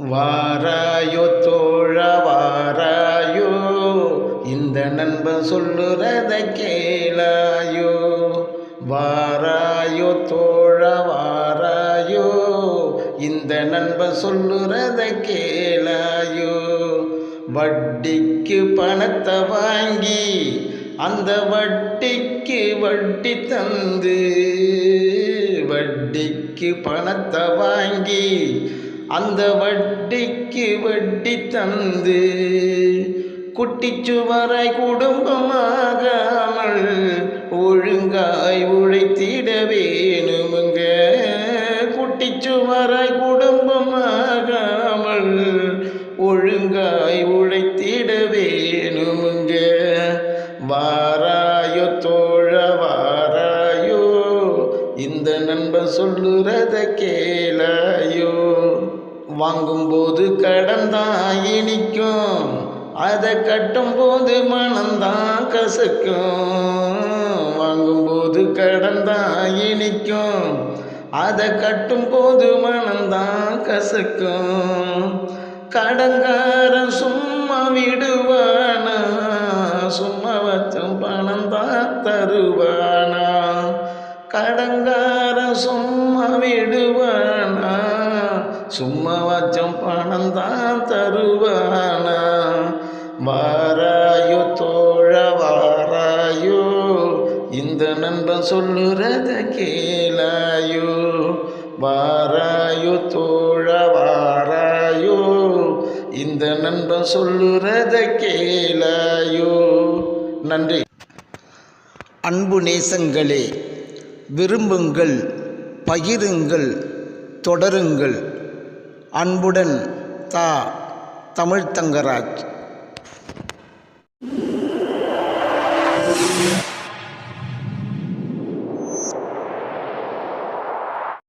வாராயோ தோழ வாராயோ இந்த நண்பன் சொல்லுறத கேளாயோ. வாராயோ தோழ வாராயோ இந்த நண்பன் சொல்லுறத கேளாயோ. வட்டிக்கு பணத்தை வாங்கி அந்த வட்டிக்கு வட்டி தந்து வட்டிக்கு பணத்தை வாங்கி அந்த வட்டிக்கு வட்டி தந்து குட்டிச்சுவராய் குடும்பமாகாமல் ஒழுங்காய் உழைத்திட வேணுமுங்க. குட்டிச்சுவராய் குடும்பமாகாமல் ஒழுங்காய் உழைத்திட வேணுமுங்க. வாராயோ தோழ வாராயோ இந்த நண்பன் சொல்லுறத கேளாயோ. வாங்கும்போது கடன் தான் இனிக்கும். அதை கட்டும்போது மனம்தான் கசக்கும். வாங்கும்போது கடன் தான் இனிக்கும். அதை கட்டும்போது மனம்தான் கசக்கும். கடங்காரன் சும்மா விடுவானா? சும்மா வச்சும் பணம் தான் தருவானா? கடங்காரன் சும்மா விடுவானா? சும்மா வச்சும் பணம் தான் தருவானா? வாராயோ தோழ வாராயோ இந்த நண்பன் சொல்லுறத கேளாயோ. வாராயோ தோழ வாராயோ இந்த நண்பன் சொல்லுறத கேளாயோ. நன்றி. அன்பு நேசங்களே விரும்புங்கள் பகிருங்கள் தொடருங்கள். அன்புடன் தா தமிழ் தங்கராஜ்.